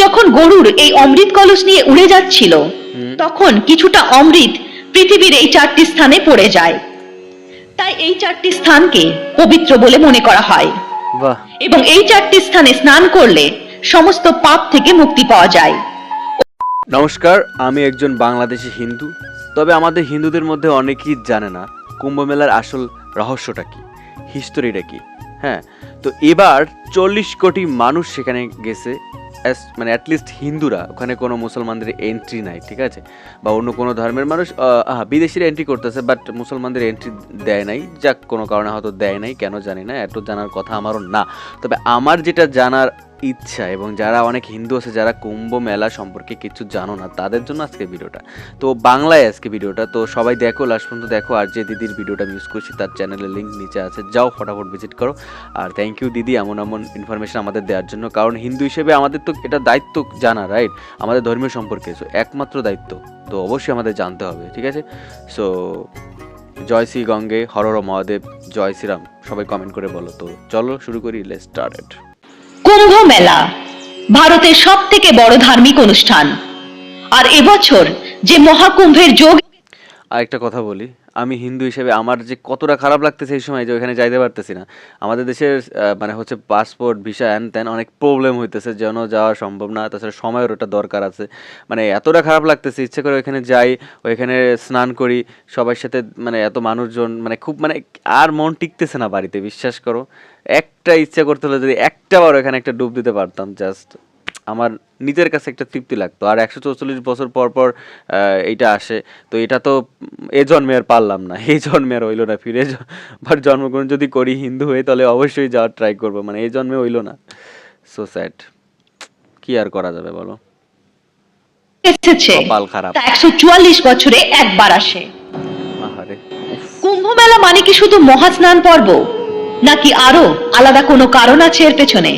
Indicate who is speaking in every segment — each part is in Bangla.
Speaker 1: যখন গরুর এই অমৃত কলস নিয়ে উড়ে যাচ্ছিল তখন কিছুটা অমৃত পৃথিবীর এই চারটি স্থানে পড়ে যায়। তাই এই চারটি স্থানকে পবিত্র বলে মনে করা হয়। এবং এই চারটি স্থানে স্নান করলে সমস্ত পাপ থেকে মুক্তি পাওয়া যায়।
Speaker 2: নমস্কার আমি একজন বাংলাদেশি হিন্দু। তবে আমাদের হিন্দুদের মধ্যে অনেকেই জানে না কুম্ভ মেলার আসল রহস্যটা কি হিস্টোরিটা কি। হ্যাঁ তো এবার চল্লিশ কোটি মানুষ সেখানে গেছে। মানে অ্যাটলিস্ট হিন্দুরা, ওখানে কোনো মুসলমানদের এন্ট্রি নাই, ঠিক আছে? বা অন্য কোনো ধর্মের মানুষ বিদেশিরা এন্ট্রি করতেছে বাট মুসলমানদের এন্ট্রি দেয় নাই, যাক কোনো কারণে হয়তো দেয় নাই, কেন জানি না, এত জানার কথা আমারও না। তবে আমার যেটা জানার ইচ্ছা এবং যারা অনেক হিন্দু আছে, যারা কুম্ভ মেলা সম্পর্কে কিছু জানো না, তাদের জন্য আজকে ভিডিওটা। তো বাংলায় আজকে ভিডিওটা। তো সবাই দেখো লাস্ট পর্যন্ত দেখো, আর যে দিদির ভিডিওটা ইউজ করছি, তার চ্যানেলের লিঙ্ক নিচে আছে। যাও, ফটাফট ভিজিট করো। আর থ্যাংক ইউ দিদি এমন এমন ইনফরমেশন আমাদের দেওয়ার জন্য। কারণ হিন্দু হিসেবে আমাদের তো এটা দায়িত্ব জানা রাইট আমাদের ধর্মীয় সম্পর্কে। সো একমাত্র দায়িত্ব। তো অবশ্যই আমাদের জানতে হবে, ঠিক আছে? সো জয় শ্রী গঙ্গে, হর হর মহাদেব, জয় শ্রীরাম। সবাই কমেন্ট করে বলো। তো চলো, শুরু করি লেট স্টার্টেড
Speaker 1: কুম্ভ মেলা ভারতের সব থেকে বড় ধার্মিক অনুষ্ঠান। আর এবছর যে মহাকুম্ভের যোগ
Speaker 2: আরেকটা কথা বলি। আমি হিন্দু হিসেবে আমার যে কতটা খারাপ লাগতেছে এই সময় যে ওখানে যাইতে পারতেছি না। আমাদের দেশের মানে হচ্ছে পাসপোর্ট ভিসা অ্যান ত্যান অনেক প্রবলেম হইতেছে, যেন যাওয়া সম্ভব না। তাছাড়া সময়ের ওটা দরকার আছে। মানে এতটা খারাপ লাগতেছে, ইচ্ছে করে ওইখানে যাই, ওইখানে স্নান করি, সবার সাথে মানে এত মানুষজন মানে খুব মানে আর মন টিকতেছে না বাড়িতে, বিশ্বাস করো। একটা ইচ্ছা করতে হলে যদি একটা বার ওখানে একটা ডুব দিতে পারতাম জাস্ট আমার নিজের কাছে একটা তৃপ্তি লাগতো। আর একশো চৌচল্লিশ বছর পর পর এইটা আসে। তো এটা তো এ জন্মে আর পারলাম না। এই জন্মে আর হইল না ফিরে। বাট জন্মগ্রহণ যদি করি হিন্দু হয়ে তাহলে অবশ্যই যাওয়ার ট্রাই করব। মানে এই জন্মে হইল না। সো স্যাড কি আর করা যাবে বলো?
Speaker 1: এসেছে। একশো চুয়াল্লিশ বছরে একবার আসে। কুম্ভ মেলা মানে কি শুধু মহাস্নান পর্ব? নাকি আরও আলাদা কোনো কারণ আছে এর পেছনে?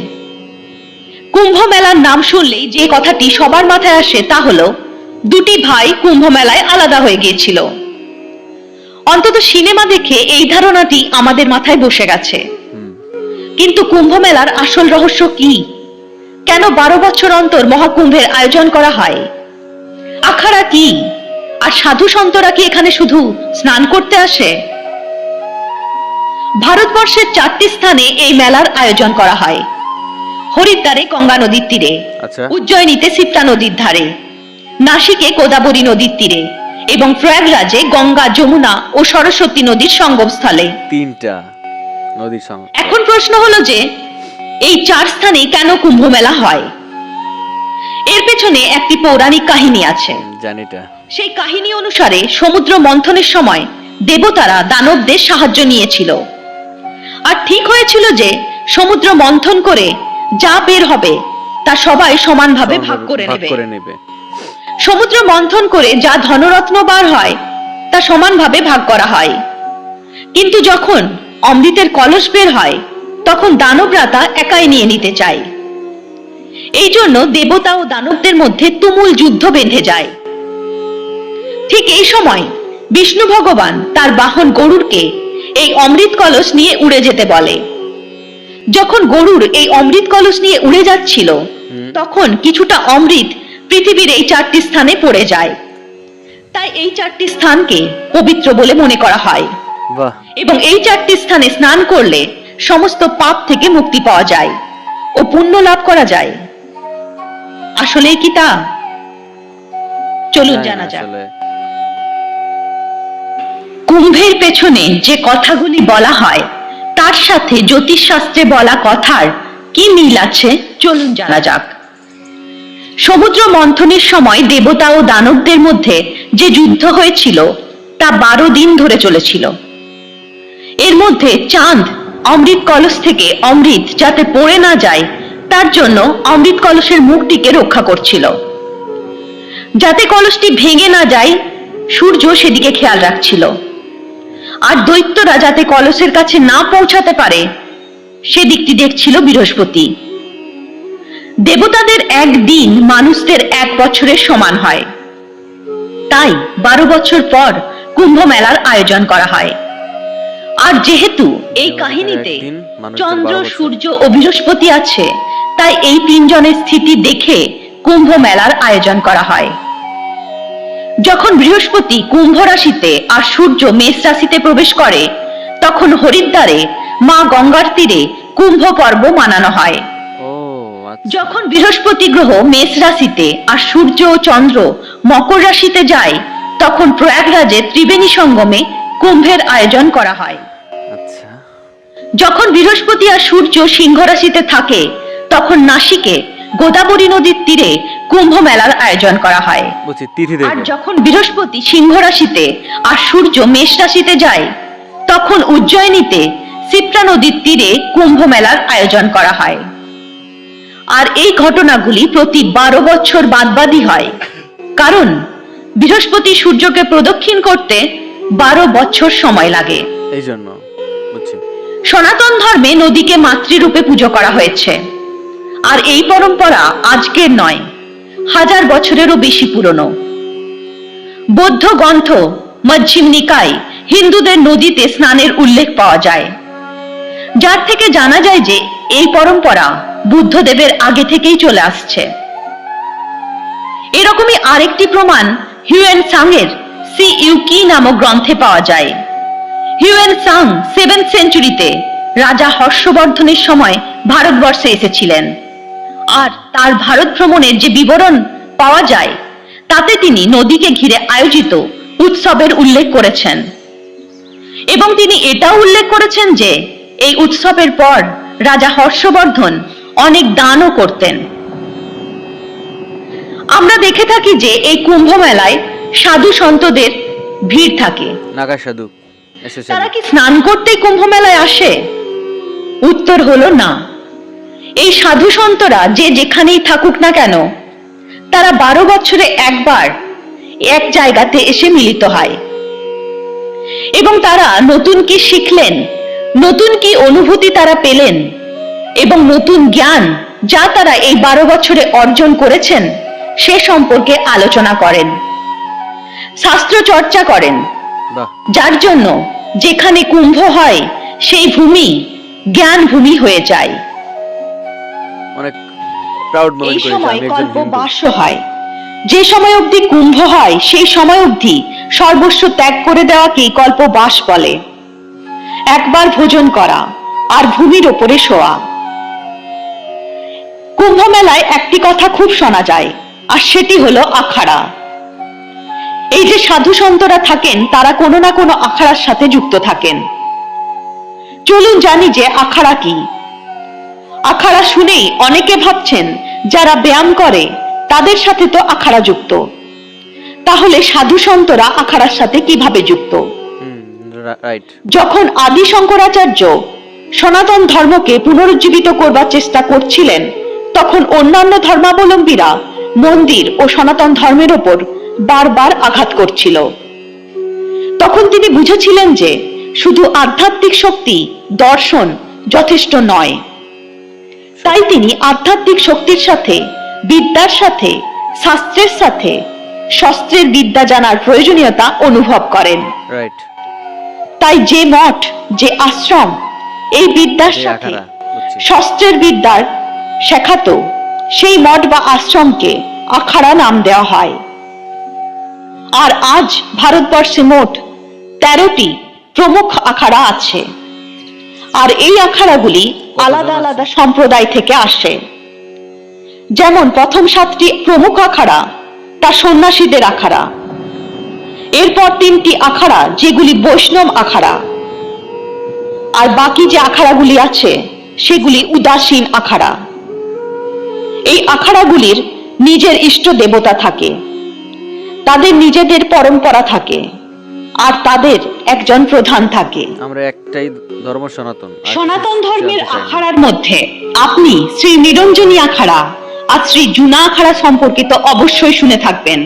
Speaker 1: কুম্ভ মেলার নাম শুনলেই যে কথাটি সবার মাথায় আসে তা হলো, দুটি ভাই কুম্ভ মেলায় আলাদা হয়ে গিয়েছিল। অন্তত সিনেমা দেখে এই ধারণাটি আমাদের মাথায় বসে গেছে। কিন্তু কুম্ভ মেলার আসল রহস্য কি? কেন বারো বছর অন্তর মহাকুম্ভের আয়োজন করা হয়? আখাড়া কি? আর সাধু সন্তরা কি এখানে শুধু স্নান করতে আসে? ভারতবর্ষের চারটি স্থানে এই মেলার আয়োজন করা হয়। হরিদ্বারে গঙ্গা নদীর তীরে
Speaker 2: আচ্ছা।
Speaker 1: উজ্জয়িনীতে সিপ্তা নদীর ধারে নাসিকে গোদাবরী নদীর তীরে এবং প্রয়াগরাজে গঙ্গা যমুনা ও সরস্বতী নদীর সঙ্গমস্থলে।
Speaker 2: তিনটা নদীর সঙ্গে
Speaker 1: এখন প্রশ্ন হলো যে এই চার স্থানে কেন কুম্ভ মেলা হয়? এর পেছনে একটি পৌরাণিক কাহিনী আছে।
Speaker 2: জানিটা
Speaker 1: সেই কাহিনী অনুসারে সমুদ্র মন্থনের সময় দেবতারা দানবদের সাহায্য নিয়েছিল। আর ঠিক হয়েছিল যে সমুদ্র মন্থন করে যা বের হবে তা সবাই সমানভাবে ভাগ করে নেবে। সমুদ্র মন্থন করে যা ধনরত্ন বার হয় তা সমানভাবে ভাগ করা হয়। কিন্তু যখন অমৃতের কলস বের হয় তখন দানবরা তা একাই নিয়ে নিতে চায়। এই জন্য দেবতা ও দানবদের মধ্যে তুমুল যুদ্ধ বেঁধে যায়। ঠিক এই সময় বিষ্ণু ভগবান তার বাহন গরুরকে এই অমৃত কলস নিয়ে উড়ে যেতে বলে। যখন গরুর এই অমৃত কলস নিয়ে উড়ে যাচ্ছিল তখন কিছুটা অমৃত পৃথিবীর এই চারটি স্থানে পড়ে যায়। তাই এই চারটি স্থানকে পবিত্র বলে মনে করা হয়। এবং এই চারটি স্থানে স্নান করলে সমস্ত পাপ থেকে মুক্তি পাওয়া যায় ও পুণ্য লাভ করা যায়। আসলে কি তা? চলুন
Speaker 2: জানা
Speaker 1: যাক। কুম্ভের পেছনে যে কথাগুলি বলা হয় তার সাথে জ্যোতিষশাস্ত্রে বলা কথার কি মিল আছে? চলুন জানা যাক। সমুদ্র মন্থনের সময় দেবতা ও দানবদের মধ্যে যে যুদ্ধ হয়েছিল, তা বারো দিন ধরে চলেছিল। এর মধ্যে চাঁদ, অমৃত কলস থেকে অমৃত যাতে পড়ে না যায়, তার জন্য অমৃত কলসের মুখটিকে রক্ষা করছিল। যাতে কলসটি ভেঙে না যায়, সূর্য সেদিকে খেয়াল রাখছিল। আর দৈত্যরা যাতে কলসের কাছে না পৌঁছাতে পারে সেদিকটি দেখছিল বৃহস্পতি। দেবতাদের একদিন মানুষদের এক বছরের সমান হয়। তাই বারো বছর পর কুম্ভ মেলার আয়োজন করা হয়। আর যেহেতু এই কাহিনীতে চন্দ্র সূর্য ও বৃহস্পতি আছে তাই এই তিনজনের স্থিতি দেখে কুম্ভ মেলার আয়োজন করা হয়। যখন বৃহস্পতি কুম্ভ রাশিতে আর সূর্য মেষ রাশিতে প্রবেশ করে তখন হরিদ্বারে মা গঙ্গার তীরে কুম্ভ পর্ব মানানো হয়।
Speaker 2: আচ্ছা।
Speaker 1: যখন বৃহস্পতি গ্রহ মেষ রাশিতে আর সূর্য ও চন্দ্র মকর রাশিতে যায় তখন প্রয়াগরাজে ত্রিবেণী সঙ্গমে কুম্ভের আয়োজন করা হয়।
Speaker 2: আচ্ছা।
Speaker 1: যখন বৃহস্পতি আর সূর্য সিংহ রাশিতে থাকে তখন নাসিকে গোদাবরী নদীর তীরে কুম্ভ মেলার আয়োজন করা হয়। আর যখন বৃহস্পতি সিংহ রাশিতে আর সূর্য মেষ রাশিতে যায় তখন উজ্জয়িনীতে সিপ্রা নদীর তীরে কুম্ভ মেলার আয়োজন করা হয়। আর এই ঘটনাগুলি প্রতি বারো বছর বাদবাদী হয়। কারণ বৃহস্পতি সূর্যকে প্রদক্ষিণ করতে বারো বছর সময় লাগে।
Speaker 2: এই জন্য
Speaker 1: সনাতন ধর্মে নদীকে মাতৃরূপে পুজো করা হয়েছে। আর এই পরম্পরা আজকের নয়, হাজার বছরেরও বেশি পুরনো। বৌদ্ধ গ্রন্থ মজ্জিম নিকায় হিন্দুদের নদীতে স্নানের উল্লেখ পাওয়া যায়। যার থেকে জানা যায় যে এই পরম্পরা বুদ্ধদেবের আগে থেকেই চলে আসছে। এরকমই আরেকটি প্রমাণ হিউয়েন সাংয়ের সি ইউকি নামক গ্রন্থে পাওয়া যায়। হিউয়েন সাং সেভেন সেঞ্চুরিতে রাজা হর্ষবর্ধনের সময় ভারতবর্ষে এসেছিলেন। আর তার ভারত ভ্রমণের যে বিবরণ পাওয়া যায় তাতে তিনি নদীকে ঘিরে আয়োজিত উৎসবের উল্লেখ করেছেন। এবং তিনি এটাও উল্লেখ করেছেন যে এই উৎসবের পর রাজা হর্ষবর্ধন অনেক দানও করতেন। আমরা দেখে থাকি যে এই কুম্ভ মেলায় সাধু সন্তদের ভিড় থাকে।
Speaker 2: নাগা সাধু
Speaker 1: তারা কি স্নান করতেই কুম্ভ মেলায় আসে? উত্তর হলো না। এই সাধু সন্তরা যে যেখানেই থাকুক না কেন তারা বারো বছরে একবার এক জায়গাতে এসে মিলিত হয়। এবং তারা নতুন কি শিখলেন নতুন কি অনুভূতি তারা পেলেন এবং নতুন জ্ঞান যা তারা এই বারো বছরে অর্জন করেছেন সে সম্পর্কে আলোচনা করেন শাস্ত্র চর্চা করেন। যার জন্য যেখানে কুম্ভ হয় সেই ভূমি জ্ঞান ভূমি হয়ে যায়।
Speaker 2: প্রাউড মনে
Speaker 1: এই
Speaker 2: করি যে
Speaker 1: সময়
Speaker 2: আমি একজন হিন্দু।
Speaker 1: হয়। যে সময় অবধি কুম্ভ হয় সেই সময় অবধি সর্বস্ব ত্যাগ করে দেওয়াকেই বলে। একবার ভোজন করা আর ভূমির ওপরে শোয়া। কুম্ভ মেলায় একটি কথা খুব শোনা যায় আর সেটি হলো আখাড়া। এই যে সাধু সন্তরা থাকেন তারা কোনো না কোনো আখাড়ার সাথে যুক্ত থাকেন। চলুন জানি যে আখাড়া কি। আখাড়া শুনেই অনেকে ভাবছেন যারা ব্যায়াম করে তাদের সাথে তো আখাড়া যুক্ত। তাহলে সাধু সন্তরা আখাড়ার সাথে কীভাবে যুক্ত? যখন আদি শঙ্করাচার্য সনাতন ধর্মকে পুনরুজ্জীবিত করবার চেষ্টা করছিলেন তখন অন্যান্য ধর্মাবলম্বীরা মন্দির ও সনাতন ধর্মের ওপর বারবার আঘাত করছিল। তখন তিনি বুঝেছিলেন যে শুধু আধ্যাত্মিক শক্তি দর্শন যথেষ্ট নয়। তাই তিনি আধ্যাত্মিক শক্তির সাথে বিদ্যার সাথে শাস্ত্রের সাথে শস্ত্রের বিদ্যা জানার প্রয়োজনীয়তা অনুভব করেন। তাই যে মঠ যে আশ্রম এই বিদ্যার সাথে শস্ত্রের বিদ্যার শেখাতো সেই মঠ বা আশ্রমকে আখাড়া নাম দেওয়া হয়। আর আজ ভারতবর্ষে মোট তেরোটি প্রমুখ আখাড়া আছে। আর এই আখাড়াগুলি আলাদা আলাদা সম্প্রদায় থেকে আসে। যেমন প্রথম সাতটি প্রমুখ আখাড়া তা সন্ন্যাসীদের আখাড়া। এরপর তিনটি আখাড়া যেগুলি বৈষ্ণব আখাড়া। আর বাকি যে আখাড়াগুলি আছে সেগুলি উদাসীন আখাড়া। এই আখাড়াগুলির নিজের ইষ্ট দেবতা থাকে। তাদের নিজেদের পরম্পরা থাকে। আর তাদের একজন প্রধান থাকে।
Speaker 2: আমরা একটাই ধর্ম সনাতন
Speaker 1: সনাতন ধর্মের। আখাড়ার মধ্যে আপনি শ্রী নিরঞ্জনী আখাড়া আর শ্রী জুনা আখাড়া সম্পর্কিত অবশ্যই শুনে থাকবেন।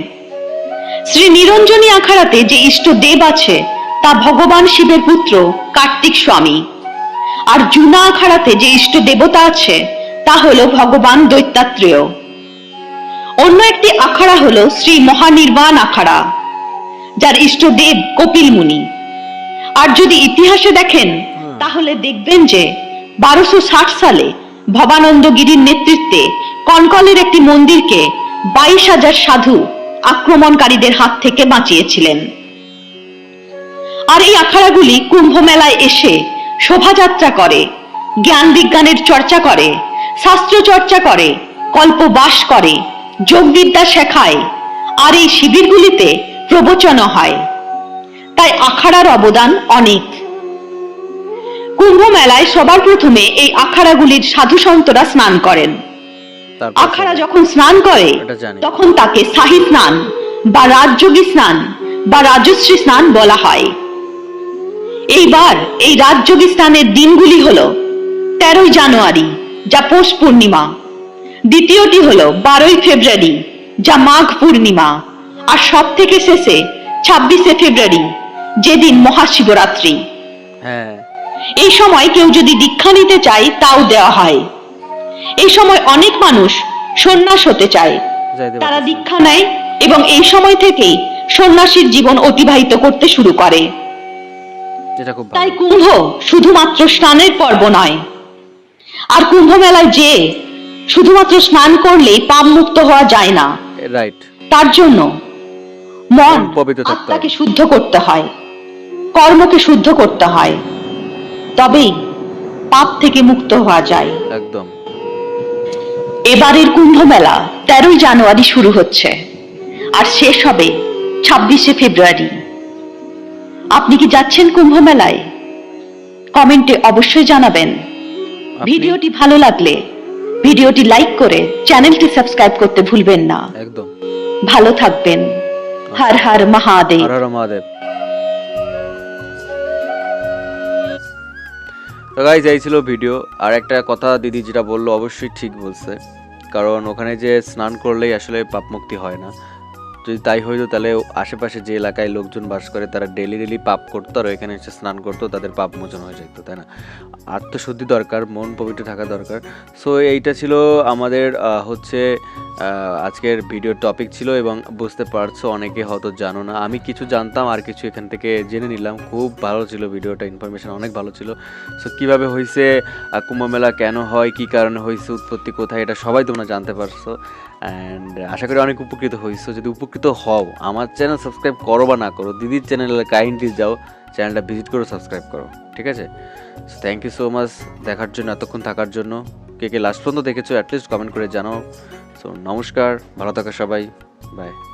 Speaker 1: শ্রী নিরঞ্জনী আখাড়াতে যে ইষ্ট দেব আছে তা ভগবান শিবের পুত্র কার্তিক স্বামী। আর জুনা আখাড়াতে যে ইষ্ট দেবতা আছে তা হলো ভগবান দৈত্যাত্রেয়। অন্য একটি আখাড়া হলো শ্রী মহানির্বাণ আখাড়া। যার ইষ্ট দেব কপিল মুনি। আর যদি ইতিহাসে দেখেন তাহলে দেখবেন যে বারোশো ষাট সালে ভবানন্দ গিরির নেতৃত্বে কনকলের একটি মন্দিরকে বাইশ হাজার সাধু আক্রমণকারীদের হাত থেকে বাঁচিয়েছিলেন। আর এই আখাড়াগুলি কুম্ভ মেলায় এসে শোভাযাত্রা করে জ্ঞান বিজ্ঞানের চর্চা করে শাস্ত্র চর্চা করে কল্পবাস করে যোগবিদ্যা শেখায়। আর এই শিবিরগুলিতে প্রবচনও হয়। তাই আখাড়ার অবদান অনেক। কুম্ভ মেলায় সবার প্রথমে এই আখাড়াগুলির সাধু সন্তরা স্নান করেন। আখাড়া যখন স্নান করে। তখন তাকে শাহী স্নান বা রাজযোগী স্নান বা রাজশ্রী স্নান বলা হয়। এইবার এই রাজযোগী স্নানের দিনগুলি হল তেরোই জানুয়ারি যা পৌষ পূর্ণিমা। দ্বিতীয়টি হল বারোই ফেব্রুয়ারি যা মাঘ পূর্ণিমা। আর সব থেকে শেষে ছাব্বিশে ফেব্রুয়ারি যেদিন মহাশিবরাত্রি।
Speaker 2: হ্যাঁ।
Speaker 1: এই সময় কেউ যদি দীক্ষা নিতে চায় তাও দেওয়া হয়। এই সময় অনেক মানুষ সন্ন্যাস হতে চায়। তারা দীক্ষা নেয় এবং এই সময় থেকেই সন্ন্যাসীর জীবন অতিবাহিত করতে শুরু করে। তাই কুম্ভ শুধুমাত্র স্নানের পর্ব নয়। আর কুম্ভ মেলায় যে শুধুমাত্র স্নান করলেই পাপ মুক্ত হওয়া যায় না। তার জন্য মন আত্মাকে শুদ্ধ করতে হয় কর্মকে শুদ্ধ করতে হয় তবেই পাপ থেকে মুক্ত হওয়া যায়।
Speaker 2: একদম।
Speaker 1: এবারের কুম্ভ মেলা তেরোই জানুয়ারি শুরু হচ্ছে আর শেষ হবে ছাব্বিশে ফেব্রুয়ারি। আপনি কি যাচ্ছেন কুম্ভ মেলায় কমেন্টে অবশ্যই জানাবেন। ভিডিওটি ভালো লাগলে ভিডিওটি লাইক করে চ্যানেলটি সাবস্ক্রাইব করতে ভুলবেন না।
Speaker 2: একদম।
Speaker 1: ভালো থাকবেন। হর হর মহাদেব।
Speaker 2: হর হর মহাদেব। গাইজ এই ছিল ভিডিও আর একটা কথা দিদি যেটা বলল অবশ্যই ঠিক বলছে। কারণ ওখানে যে স্নান করলেই আসলে পাপ মুক্তি হয় না। যদি তাই হইতো তাহলে আশেপাশে যে এলাকায় লোকজন বাস করে, তারা ডেলি ডেলি পাপ করতো আর এখানে এসে স্নান করতো, তাদের পাপ মোচন হয়ে যেত তাই না? আত্মশুদ্ধি দরকার, মন পবিত্র থাকা দরকার। সো এইটা ছিল আমাদের হচ্ছে আজকের ভিডিওর টপিক ছিল এবং বুঝতে পারছ অনেকে হয়তো জানো না। আমি কিছু জানতাম আর কিছু এখান থেকে জেনে নিলাম। খুব ভালো ছিল ভিডিওটা ইনফরমেশন অনেক ভালো ছিল। সো কীভাবে হয়েছে কুম্ভ মেলা কেন হয়, কি কারণে হয়েছে উৎপত্তি কোথায়, এটা সবাই তোমরা জানতে পারছ। অ্যান্ড আশা করি অনেক উপকৃত হয়েছো যদি উপকৃত হও, আমার চ্যানেল সাবস্ক্রাইব করো বা না করো, দিদির চ্যানেলে কাইন্ডলি যাও চ্যানেলটা ভিজিট করো সাবস্ক্রাইব করো, ঠিক আছে? থ্যাংক ইউ সো মাচ দেখার জন্য, এতক্ষণ থাকার জন্য। কে কে লাস্ট পর্যন্ত দেখেছ অ্যাটলিস্ট কমেন্ট করে জানাও। সো নমস্কার ভালো থাকা সবাই বাই